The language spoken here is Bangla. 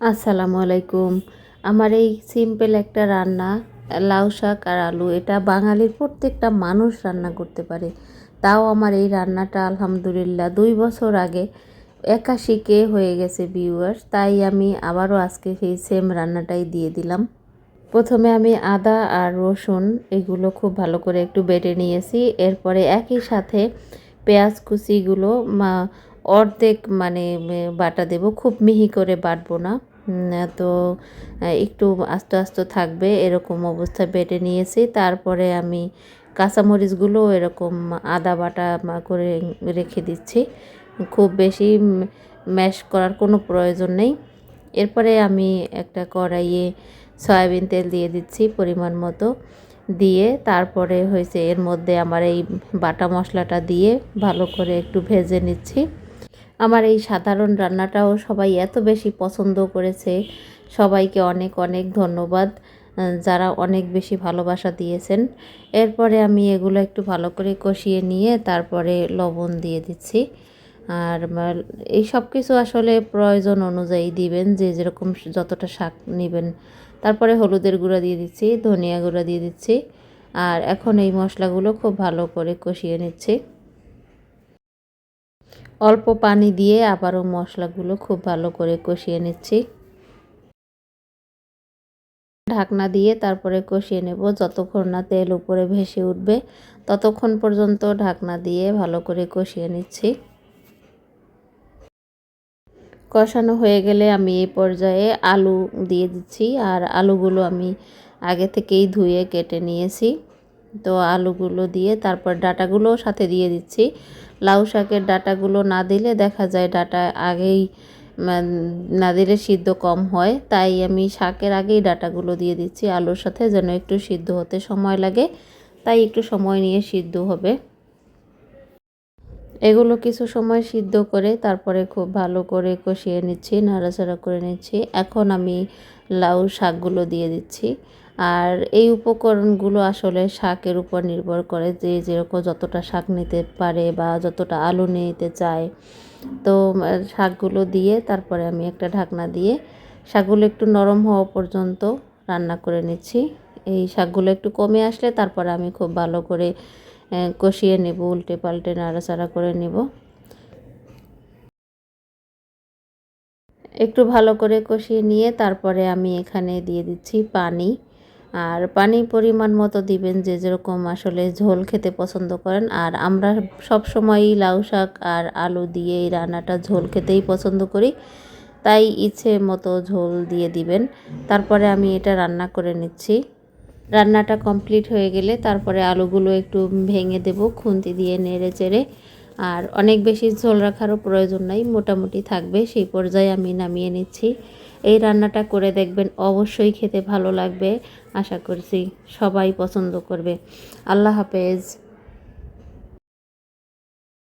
আসসালামু আলাইকুম। আমার এই সিম্পল একটা রান্না, লাউ শাক আর আলু, এটা বাঙালির প্রত্যেকটা মানুষ রান্না করতে পারে। তাও আমার এই রান্নাটা আলহামদুলিল্লাহ দুই বছর আগে একাশিকে হয়ে গেছে ভিউয়ার্স তাই আমি আবারও আজকে সেই সেম রান্নাটাই দিয়ে দিলাম। প্রথমে আমি আদা আর রসুন, এগুলো খুব ভালো করে একটু বেটে নিয়েছি। এরপরে একই সাথে পেঁয়াজ কুচিগুলো অর্ধেক মানে বাটা দেব। খুব মিহি করে বাটবো না। তো একটু আস্তে আস্তে থাকবে এরকম অবস্থা বেটে নিয়েছি। তারপরে আমি কাঁচামরিচগুলো এরকম আদা বাটা করে রেখে দিচ্ছি। খুব বেশি ম্যাশ করার কোনো প্রয়োজন নেই। এরপরে আমি একটা কড়াইয়ে সয়াবিন তেল দিয়ে দিচ্ছি পরিমাণ মতো। দিয়ে তারপরে হয়েছে এর মধ্যে আমার এই বাটা মশলাটা দিয়ে ভালো করে একটু ভেজে নিচ্ছি। আমার এই সাধারণ রান্নাটাও সবাই এত বেশি পছন্দ করেছে। সবাইকে অনেক অনেক ধন্যবাদ যারা অনেক বেশি ভালোবাসা দিয়েছেন। এরপরে আমি এগুলো একটু ভালো করে কষিয়ে নিয়ে তারপরে লবণ দিয়ে দিচ্ছি। আর এই সব কিছু আসলে প্রয়োজন অনুযায়ী দিবেন, যে যেরকম যতটা শাক নেবেন। তারপরে হলুদের গুঁড়া দিয়ে দিচ্ছি, ধনিয়া গুঁড়া দিয়ে দিচ্ছি। আর এখন এই মশলাগুলো খুব ভালো করে কষিয়ে নিচ্ছি। অল্প পানি দিয়ে আবারও মশলাগুলো খুব ভালো করে কষিয়ে নিচ্ছি। ঢাকনা দিয়ে তারপরে কষিয়ে নেব, যতক্ষণ না তেল উপরে ভেসে উঠবে, ততক্ষণ পর্যন্ত ঢাকনা দিয়ে ভালো করে কষিয়ে নিচ্ছি। কষানো হয়ে গেলে আমি এই পর্যায়ে আলু দিয়ে দিচ্ছি, আর আলুগুলো আমি আগে থেকেই ধুয়ে কেটে নিয়েছি। তো আলুগুলো দিয়ে তারপর ডাটাগুলোও সাথে দিয়ে দিচ্ছি। লাউ শাকের ডাটাগুলো না দিলে দেখা যায় ডাটা আগেই না দিলে সিদ্ধ কম হয়। তাই আমি শাকের আগেই ডাটাগুলো দিয়ে দিচ্ছি। আলুর সাথে যেন একটু সিদ্ধ হতে সময় লাগে, তাই একটু সময় নিয়ে সিদ্ধ হবে। এগুলো কিছু সময় সিদ্ধ করে তারপরে খুব ভালো করে কষিয়ে নিচ্ছি, নাড়াচাড়া করে নিচ্ছি। এখন আমি লাউ শাকগুলো দিয়ে দিচ্ছি। আর এই উপকরণগুলো আসলে শাকের উপর নির্ভর করে যে যেরকম যতটা শাক নিতে পারে বা যতটা আলু নিতে চায়। তো শাকগুলো দিয়ে তারপরে আমি একটা ঢাকনা দিয়ে শাকগুলো একটু নরম হওয়া পর্যন্ত রান্না করে নিচ্ছি। এই শাকগুলো একটু কমে আসলে তারপরে আমি খুব ভালো করে কষিয়ে নেব উল্টে পাল্টে নাড়াচাড়া করে নেব। একটু ভালো করে কষিয়ে নিয়ে তারপরে আমি এখানে দিয়ে দিচ্ছি পানি। আর পানি পরিমাণ মতো দিবেন যে যেরকম আসলে ঝোল খেতে পছন্দ করেন। আর আমরা সব সময়ই লাউ শাক আর আলু দিয়ে এই রান্নাটা ঝোল খেতেই পছন্দ করি। তাই ইচ্ছে মতো ঝোল দিয়ে দিবেন। তারপরে আমি এটা রান্না করে নিচ্ছি। রান্নাটা কমপ্লিট হয়ে গেলে তারপরে আলুগুলো একটু ভেঙে দেব, খুন্তি দিয়ে নেড়ে চেড়ে। আর অনেক বেশি ঝোল রাখারও প্রয়োজন নাই, মোটামুটি থাকবে, সেই পর্যায়ে আমি নামিয়ে নিচ্ছি। এই রান্নাটা করে দেখবেন অবশ্যই খেতে ভালো লাগবে, আশা করছি সবাই পছন্দ করবে। আল্লাহ হাফেজ।